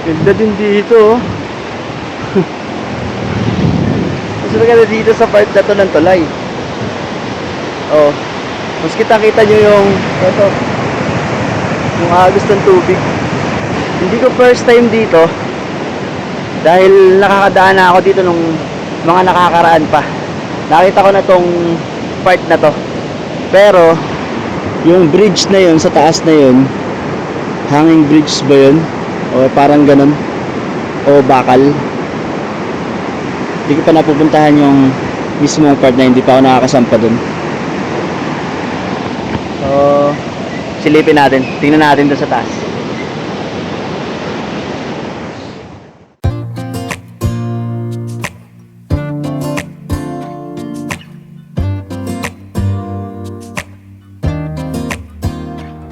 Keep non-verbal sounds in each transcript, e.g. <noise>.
Ganda din dito, oh. <laughs> Mas maganda dito sa part na to ng tulay. Oh. Mas kita-kita nyo yung, ito, yung agos ng tubig. Hindi ko first time dito, dahil nakakadaan na ako dito nung mga nakakaraan pa. Nakita ko na tong part na to. Pero, yung bridge na yun, sa taas na yun, hanging bridge ba yun? O parang ganun? O bakal? Hindi ko pa napupuntahan yung mismong part na hindi pa ako nakakasampa dun. So, silipin natin. Tingnan natin doon sa taas.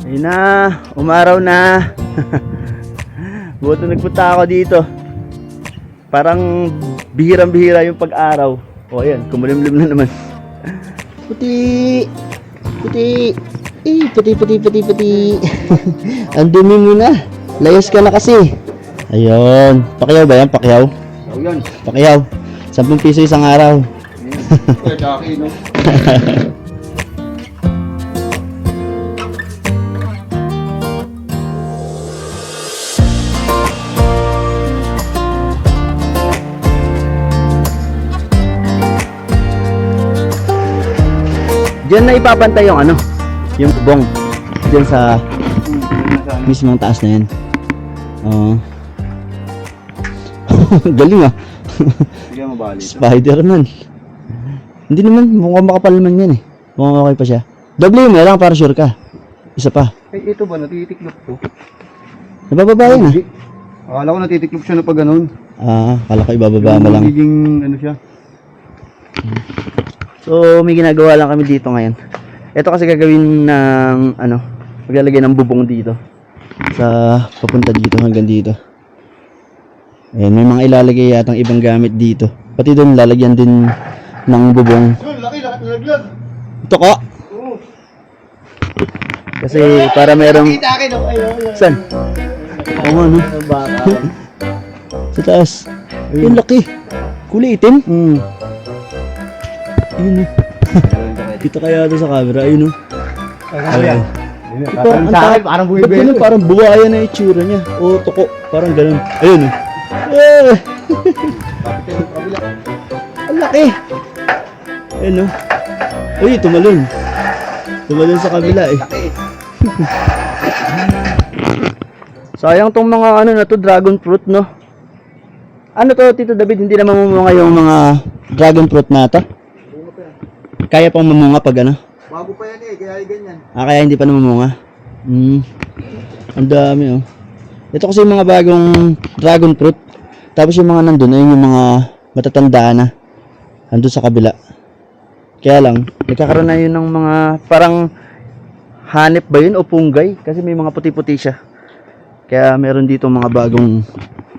Ayun na, umaraw na. <laughs> Buto nagpunta ako dito. Parang bihirang-bihira yung pag-araw. O ayan, kumulimlim na naman. Puti! Puti! Eh, puti, puti, puti, puti. <laughs> Ang dumi mo na. Layas ka na kasi. Ayun. Pakiyaw ba yan? Pakiyaw? Oh, yan. Pakiyaw. 10 piso isang araw. Daki, no? <laughs> Diyan na ipapantay yung ano, yung bong. Diyan sa mismong taas na yan. Oo. <laughs> Galing ah. Hindi mabali. Spider-Man. Hindi naman, mukhang makapal naman yan eh. Mukhang okay pa siya. Doble mo lang para sure ka. Isa pa. Eh, ito ba, natitiklop to? Nabababa yan ah. Akala ko natitiklop siya na pag ganun. Ah, kala ko ibababa mo lang. Magiging, ano siya. So, may ginagawa lang kami dito ngayon. Ito kasi gagawin ng, ano, maglalagay ng bubong dito. Sa, papunta dito hanggang dito. Ayan, may mga ilalagay yatang ibang gamit dito. Pati doon, lalagyan din ng bubong. Laki, laki, nalaglag. Ito ko! Kasi para merong... Saan? Oo nga, no? <laughs> Sa taas. Ayun, laki. Kulay itim. Hmm. Ayun, no? <laughs> Dito kaya ito sa camera. Ayun, no? Ayun. Parang sa akin, parang Ba't ganun? buwibelo. Parang buwaya na itsura niya. O toko. Parang ganun. Ayun, no? Eh! <laughs> Ang laki! Ayun, no? Uy, tumalon. Tumalon sa kabila, eh. <laughs> Sayang tong mga ano na to, dragon fruit, no? Ano to, Tito David, hindi na mamumunga yung mga dragon fruit na to? Kaya pang mamunga pag ano? Bago pa yan eh, kaya ganyan. Ah, kaya hindi pa namumunga. Hmm. Ang dami, oh. Ito kasi yung mga bagong dragon fruit. Tapos yung mga nandun, ayun yung mga matatanda na. Andun sa kabila. Kaya lang, nagkakaroon na yun ng mga parang hanip ba yun o punggay? Kasi may mga puti-puti siya. Kaya meron dito mga bagong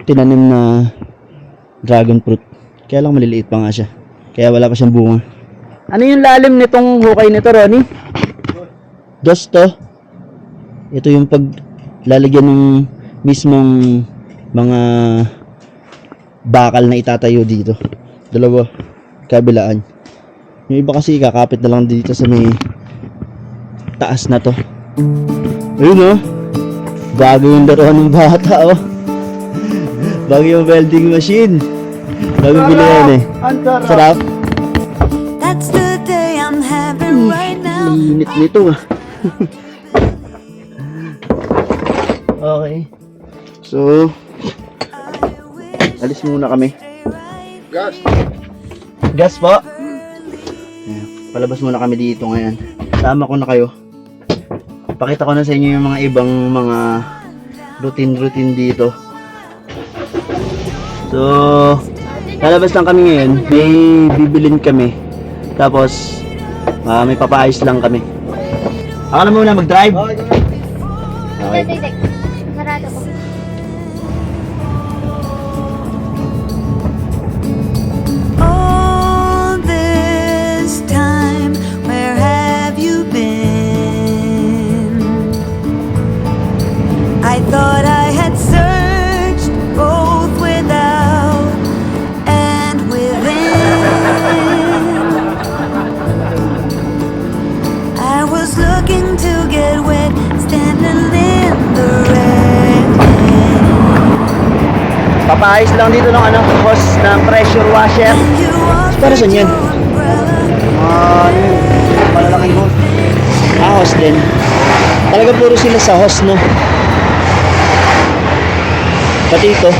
tinanim na dragon fruit. Kaya lang maliliit pa nga siya. Kaya wala pa siyang bunga. Ano yung lalim nitong hukay nito, Ronnie? Dos to. Ito yung pag lalagyan ng mismong mga bakal na itatayo dito. Dalawa. Kabilaan. Yung iba kasi kakapit na lang dito sa may taas na to. Ayun oh. Bago yung laruan ng bata oh. Bago yung welding machine. Bago bili yan eh. Sarap. That's the day I'm having right now. Init nito ah. okay. So, alis muna kami. Gas. Gas po. Ayan, Palabas muna kami dito ngayon. Sama ko na kayo. Pakita ko na sa inyo yung mga ibang mga routine-routine dito. So, lalabas lang kami ngayon. May bibilin kami. Tapos, ah, may papaayos lang kami. Ako na muna mag-drive. Okay. Papaayos lang dito ng ano, hose ng pressure washer. Para saan yan? Ah, ano yun? Malalaking host. Ah, hose din. Talaga puro sila sa hose, no? Pati ito,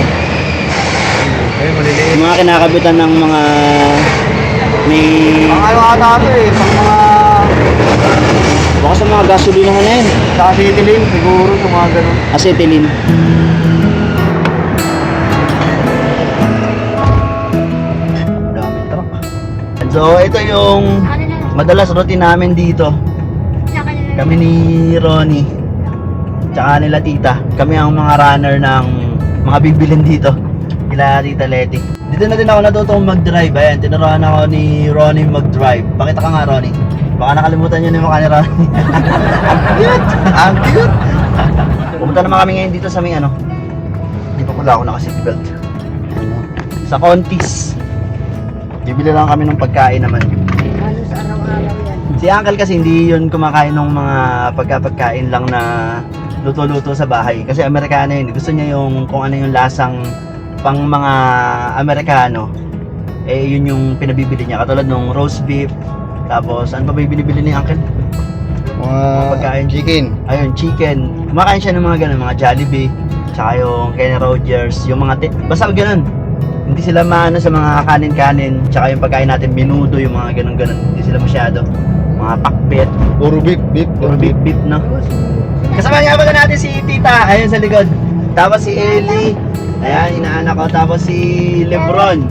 yung mga kinakabitan ng mga may Ang ano ata ito eh, pang mga baka sa mga gasolinahan na yun. sa city lane, siguro yung mga ganun. Acetylene. So, ito yung madalas routine namin dito. Kami ni Ronnie. Tsaka nila tita. Kami ang mga runner ng mga bibilin dito. Kila tita Leti. Dito na din ako natutong mag-drive. Ayan, tinuruan ako ni Ronnie mag-drive. Pakita ka nga, Ronnie. Baka nakalimutan niyo na yung mukha ni Ronnie. <laughs> ang cute! Ang cute! Pumunta naman kami ngayon dito sa may ano. Hindi pa pala ako naka-seatbelt. Sa Contis. Bibili lang kami ng pagkain naman. Si Uncle kasi hindi yun kumakain ng mga pagkapagkain lang na luto-luto sa bahay. Kasi Amerikano yun. Gusto niya yung kung ano yung lasang pang mga Amerikano. Eh, yun yung pinabibili niya. Katulad nung roast beef. Tapos, ano pa ba yung binibili ni Uncle? Mga Pagkain. chicken. Ayun, chicken. Kumakain siya ng mga ganun, mga Jollibee. Tsaka yung Kenny Rogers, yung mga ti- Basta ganun. Hindi sila maano sa mga kanin-kanin. Tsaka yung pagkain natin, minudo, yung mga ganun-ganun. Hindi sila masyado. Mga pakpet, Puro beef, beef. puro beef-beef, no? Kasama nga pala natin si Tita, ayun sa likod. Tapos si Ellie, ayan, inaanak ko. Tapos si Lebron.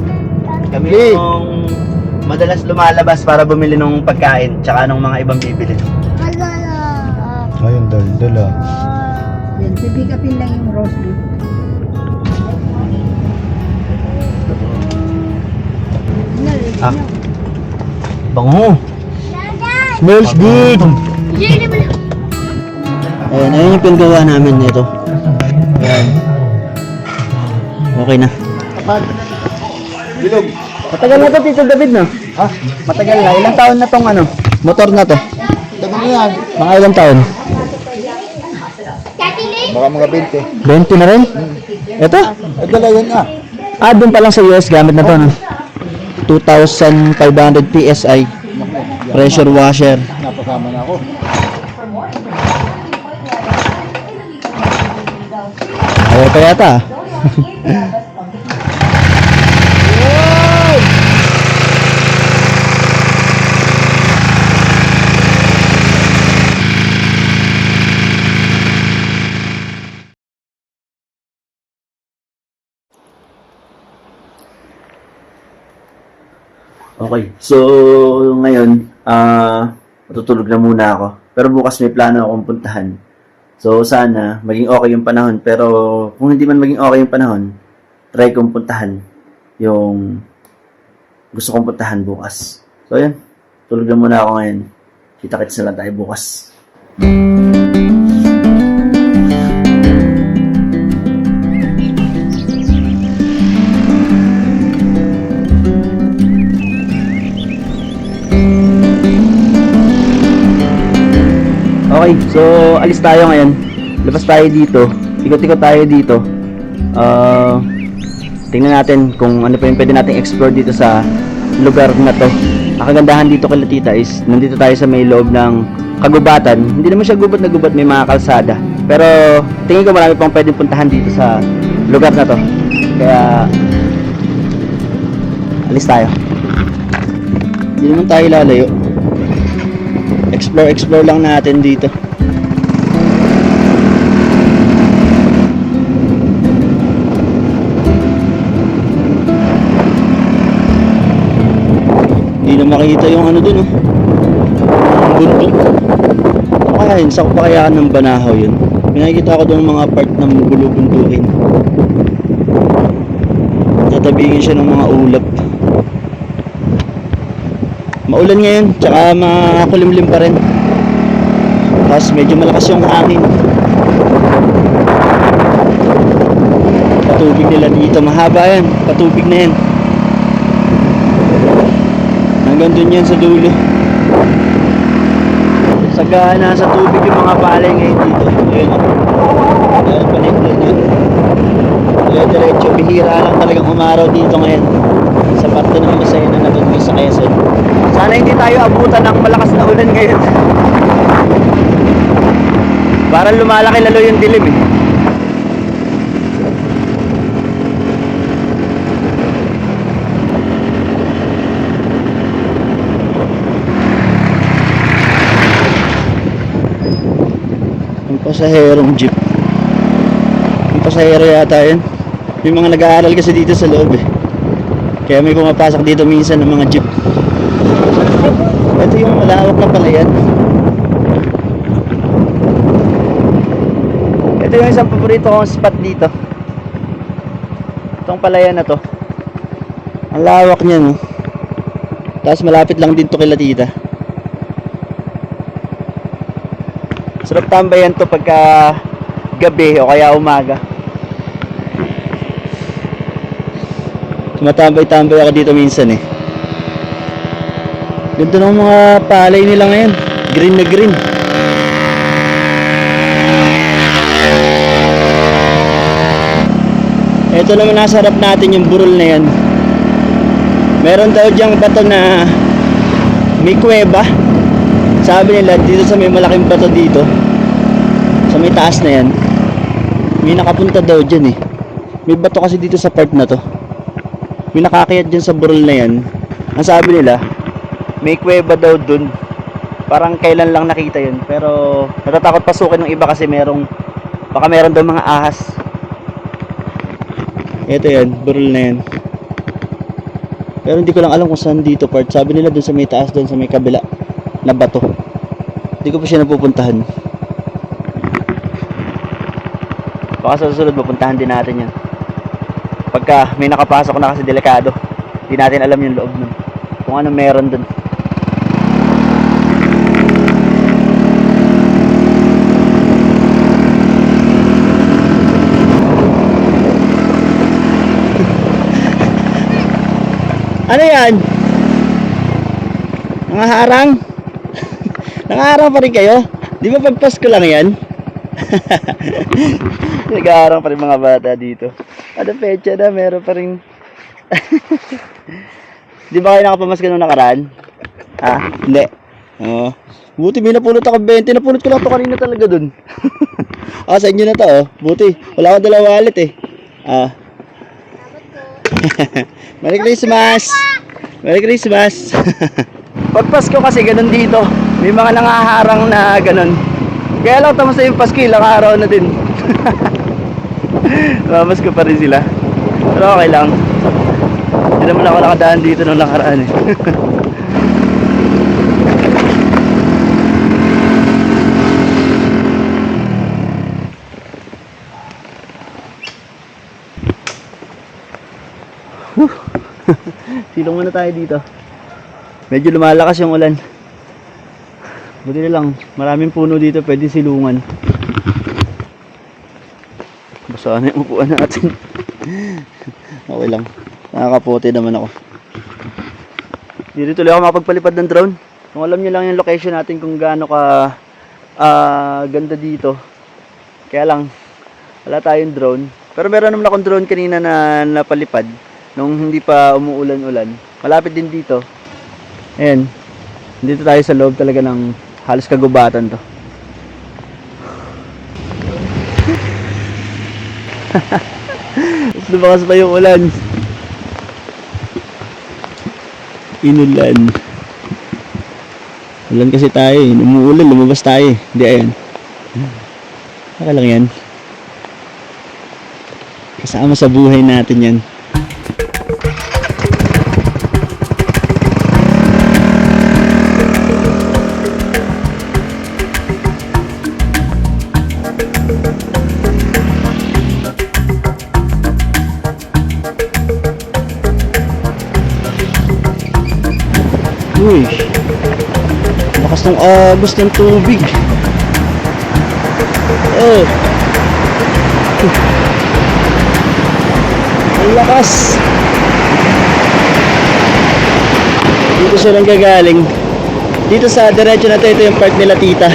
Kami Lee. yung madalas lumalabas para bumili ng pagkain, tsaka ng mga ibang bibili. Ayun, dal-dal ah. Yan, pipikapin lang yung roast beef. Ah. Bango. Smells good. Ayan, ayun yung pinagawa namin ito. Ayan. Okay na. Bilog. Matagal na to, Tito David, no? Ha? Matagal na. Ilang taon na tong ano? Motor na to. Tagal na yan. Mga ilang taon? Baka mga 20. 20 na rin? Ito? Ay, dala yan ah. Ah, doon pa lang sa US gamit na to, no? 2,500 PSI. Pressure washer. Napasama na ako. Ayaw pa yata. <laughs> Okay, so ngayon, ah, matutulog na muna ako. Pero bukas may plano akong puntahan. So sana maging okay yung panahon. Pero kung hindi man maging okay yung panahon, try kong puntahan yung gusto kong puntahan bukas. So yan, tulog na muna ako ngayon. Kita-kits na lang tayo bukas. Okay, so alis tayo ngayon. Labas tayo dito. Ikot-ikot tayo dito. Ah, tingnan natin kung ano pa yung pwede nating explore dito sa lugar na to. Ang kagandahan dito kay Tita is nandito tayo sa may loob ng kagubatan. Hindi naman siya gubat na gubat, may mga kalsada. Pero tingin ko marami pang pwedeng puntahan dito sa lugar na to. Kaya alis tayo. Hindi naman tayo lalayo. Explore, explore lang natin dito. Hindi na makita yung ano dun, oh. Ang bundok. Kaya yun? Pa kaya ng banahaw yun? Pinakikita ko doon mga part ng bulubundukin. Tatabingin siya ng mga ulap. Maulan ngayon, tsaka makulimlim pa rin. Tapos medyo malakas yung hangin. Patubig nila dito, mahaba yan. Patubig na yan. Hanggang dun yan sa dulo. Sagana sa tubig yung mga palay ngayon dito. Ayun. Ayun, na dyan. Ayun, diretso. bihira lang talagang umaraw dito ngayon sa parte ng Lucena na doon sa Quezon. Sana hindi tayo abutan ng malakas na ulan ngayon. <laughs> Parang lumalaki lalo yung dilim eh. Yung pasaherong jeep. Yung pasahero yata yun. May mga nag-aaral kasi dito sa loob eh. Kaya may pumapasok dito minsan ng mga jeep. Ito yung malawak na palayan. Ito yung isang paborito kong spot dito. Itong palayan na to. Ang lawak niya no. Tapos malapit lang din to kay Latita. Sarap tambayan to pagka gabi o kaya umaga. Tumatambay-tambay ako dito minsan eh. Ganda ng mga palay nila ngayon. Green na green. Ito naman nasa harap natin yung burol na yan. Meron daw diyang bato na may kuweba. Sabi nila dito sa may malaking bato dito. Sa may taas na yan. May nakapunta daw dyan eh. May bato kasi dito sa part na to. May nakakayat dyan sa burol na yan. Ang sabi nila, may kuweba daw dun. Parang kailan lang nakita yun. Pero natatakot pasukin ng iba kasi merong, baka meron daw mga ahas. Ito yan, burol na yan. Pero hindi ko lang alam kung saan dito part. Sabi nila dun sa may taas, dun sa may kabila na bato. Hindi ko pa siya napupuntahan. Baka sa susunod mapuntahan din natin yan. Pagka may nakapasok na kasi delikado. Hindi natin alam yung loob nun. Kung ano meron dun. <laughs> ano yan? Mga harang? <laughs> Nangaharang pa rin kayo? Di ba pag Pasko lang yan? <laughs> Nag-aaral pa rin mga bata dito. Ano pecha na, meron pa rin. <laughs> Di ba kayo nakapamaska nung nakaraan? Ha? Hindi. Oo. Buti may napulot ako 20. Napulot ko lang to kanina talaga dun. <laughs> ah, sa inyo na to oh. Buti. Wala akong dala wallet eh. Ah. <laughs> Merry Christmas! Merry Christmas! Pag Pasko kasi ganun dito. May mga nangaharang na ganun. Kaya lang tamas na yung Pasko, ilang araw na din. Mamasko pa rin sila. Pero okay lang. Hindi naman ako nakadaan dito nung nakaraan eh. <laughs> Silong muna tayo dito. Medyo lumalakas yung ulan. Buti na lang, maraming puno dito, pwede silungan. Basa na yung upuan natin. <laughs> okay lang. Nakakapote naman ako. Dito tuloy ako makapagpalipad ng drone. Kung alam niyo lang yung location natin kung gaano ka ah, ganda dito. Kaya lang, wala tayong drone. Pero meron naman akong drone kanina na napalipad nung hindi pa umuulan-ulan. Malapit din dito. Ayan. Dito tayo sa loob talaga ng halos kagubatan to. <laughs> Lumakas pa yung ulan. Inulan. Ulan kasi tayo eh. Umuulan, lumabas tayo eh. Hindi, ayan. Baka lang yan. Kasama sa buhay natin yan. Lakas ng agos ng tubig. Oh. Ang lakas. Dito siya lang gagaling. Dito sa diretso na to, ito yung part nila tita.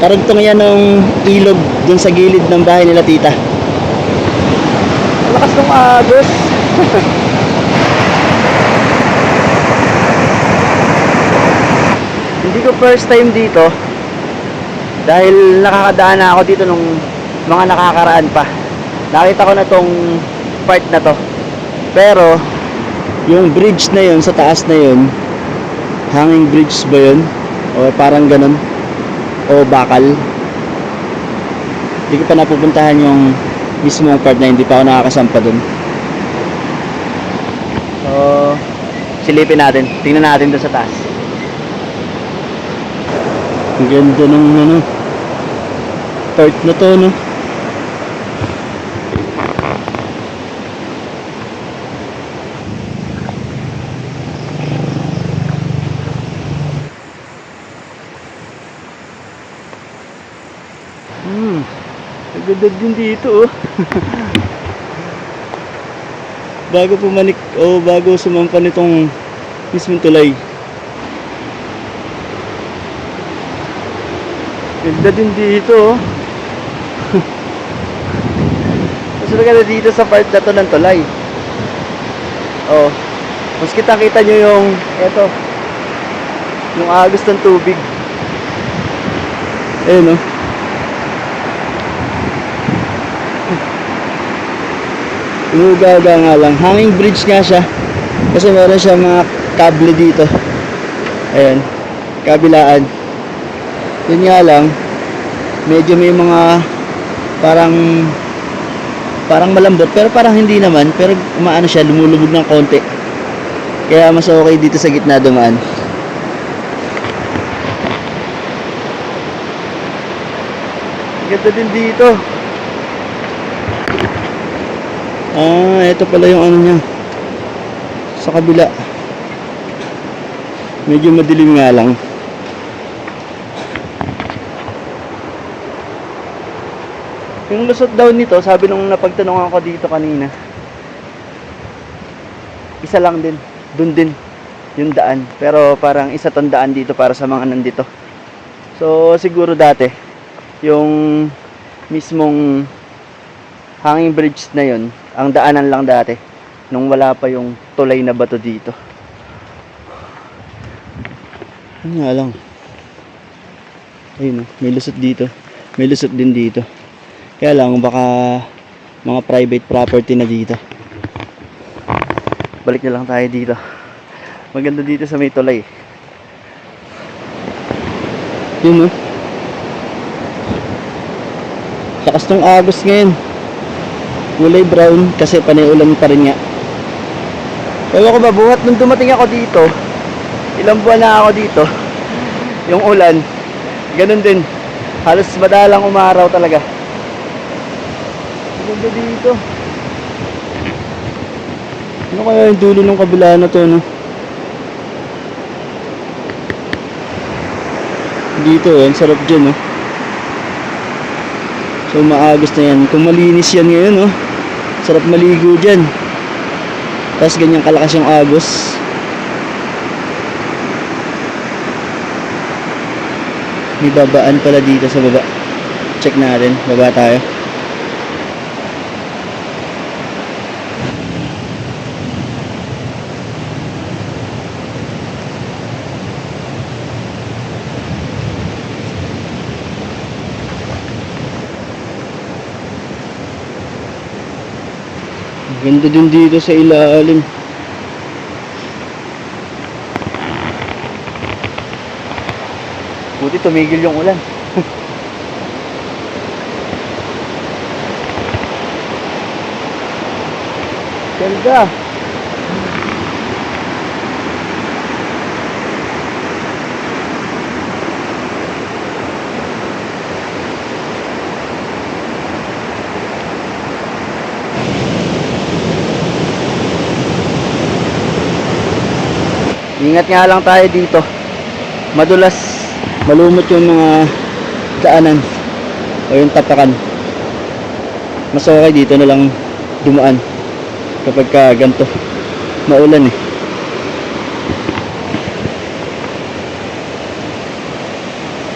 Karugtong yan ng ilog dun sa gilid ng bahay nila tita. Ang lakas ng agos. <laughs> Hindi ko first time dito. Dahil nakakadaan na ako dito nung mga nakakaraan pa. Nakita ko na tong part na to. Pero, yung bridge na yun, sa taas na yun, hanging bridge ba yun? O parang ganun? O bakal? Hindi ko pa napupuntahan yung mismo part na hindi pa ako nakakasampa dun. So, silipin natin. Tingnan natin doon sa taas. Ang ganda ng ano, part na to, no? Hmm, ang ganda din dito, oh. <laughs> bago pumanik, o bago sumampa nitong mismong tulay. Ganda din dito, oh. <laughs> Mas maganda dito sa part na to ng tulay. Oh. Mas kita kita nyo yung, eto, yung agos ng tubig. Ayun, oh. <laughs> Umugaga nga lang. Hanging bridge nga siya. Kasi meron siya mga kable dito. Ayan. Kabilaan. Yun nga lang. Medyo may mga parang parang malambot pero parang hindi naman pero umaano siya lumulubog ng konti kaya mas okay dito sa gitna dumaan ganda din dito Ah, ito pala yung ano niya. Sa kabila. Medyo madilim nga lang. Yung lusot daw nito, sabi nung napagtanungan ko dito kanina. Isa lang din. Dun din yung daan. Pero parang isa tong daan dito para sa mga nandito. So siguro dati yung mismong hanging bridge na yon ang daanan lang dati nung wala pa yung tulay na bato dito ano nga lang ayun oh, may lusot dito may lusot din dito kaya lang baka mga private property na dito. Balik na lang tayo dito. Maganda dito sa may tulay. Yun oh. Lakas ng agos ngayon. Kulay brown kasi panay ulan pa rin nga. Ewan ko ba buhat nung dumating ako dito ilang buwan na ako dito yung ulan ganun din. Halos madalang umaraw talaga ang ganda dito ano kaya yung dulo ng kabila na to no dito yan sarap dyan no So maagos na yan. Kung malinis yan ngayon, oh. Sarap maligo dyan. Tapos ganyan kalakas yung agos. May babaan pala dito sa baba. Check natin. Baba tayo. Ganda din dito sa ilalim. Buti tumigil yung ulan. Ganda. Ingat nga lang tayo dito. Madulas, malumot yung mga daanan o yung tapakan. Mas okay dito na lang dumaan kapag ka ganito. Maulan eh.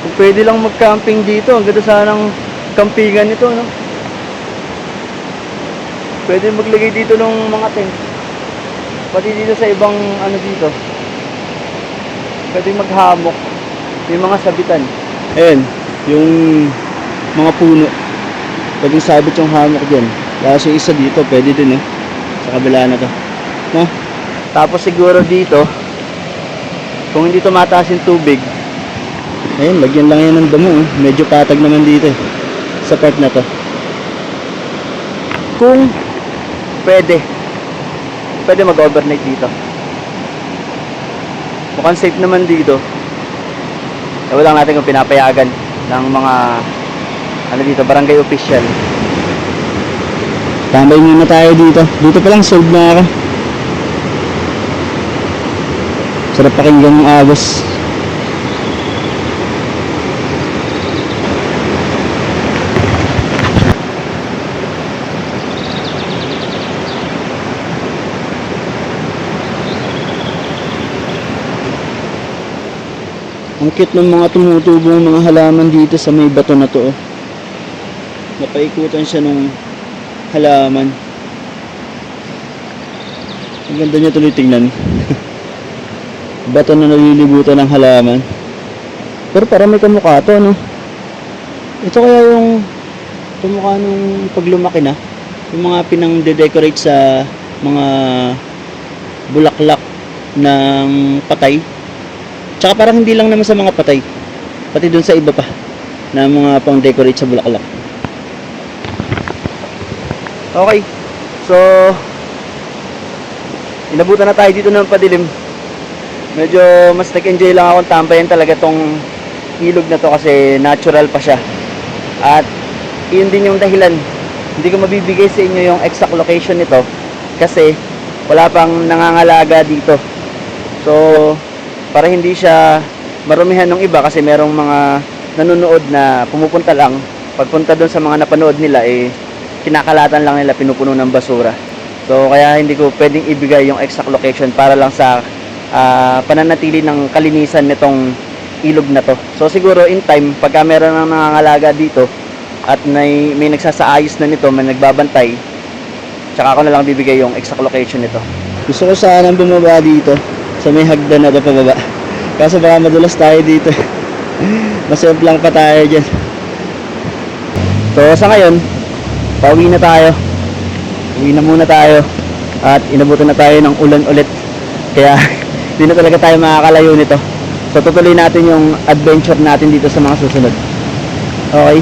Kung pwede lang mag-camping dito, ang ganda sanang campingan nito, no? Pwede maglagay dito ng mga tent. Pati dito sa ibang ano dito. Pwede maghamok. Yung mga sabitan. Ayan, yung mga puno. Pwedeng sabit yung hamok dyan. Tapos yung isa dito, pwede din eh. Sa kabila na to. No? Tapos siguro dito, kung hindi tumataas yung tubig, ayun, lagyan lang yan ng damo. Eh. Medyo patag naman dito eh. Sa part na to. Kung pwede, pwede mag-overnight dito. Mukhang safe naman dito. Ewan lang natin kung pinapayagan ng mga ano dito, barangay official. Tambay muna tayo dito. Dito pa lang solve na ako. Sarap pakinggan ng agos. Ang cute ng mga tumutubong mga halaman dito sa may bato na to. Oh. Napaikutan siya nung halaman. Ang ganda niya tuloy tingnan. <laughs> bato na nalilibutan ng halaman. Pero parang may kamukha to, no? Ito kaya yung kamukha nung pag lumaki na. Yung mga pinang-decorate sa mga bulaklak ng patay. Tsaka parang hindi lang naman sa mga patay. Pati dun sa iba pa na mga pang-decorate sa bulaklak. Okay. So, inabutan na tayo dito ng padilim. Medyo mas nag-enjoy lang akong tambayan talaga tong ilog na to kasi natural pa siya. At yun din yung dahilan. Hindi ko mabibigay sa inyo yung exact location nito kasi wala pang nangangalaga dito. So, para hindi siya marumihan ng iba kasi merong mga nanonood na pumupunta lang. Pagpunta doon sa mga napanood nila eh kinakalatan lang nila pinupuno ng basura. So kaya hindi ko pwedeng ibigay yung exact location para lang sa ah, pananatili ng kalinisan nitong ilog na to. So siguro in time pagka meron ng nangangalaga dito at may, may nagsasaayos na nito, may nagbabantay, tsaka ako na lang bibigay yung exact location nito. Gusto ko sana bumaba dito sa may hagdan na pababa. Kaso baka madulas tayo dito. <laughs> Masurf lang pa tayo dyan. So sa ngayon, pauwi na tayo. Uwi na muna tayo. At inabutan na tayo ng ulan ulit. Kaya <laughs> hindi na talaga tayo makakalayo nito. So tutuloy natin yung adventure natin dito sa mga susunod. Okay?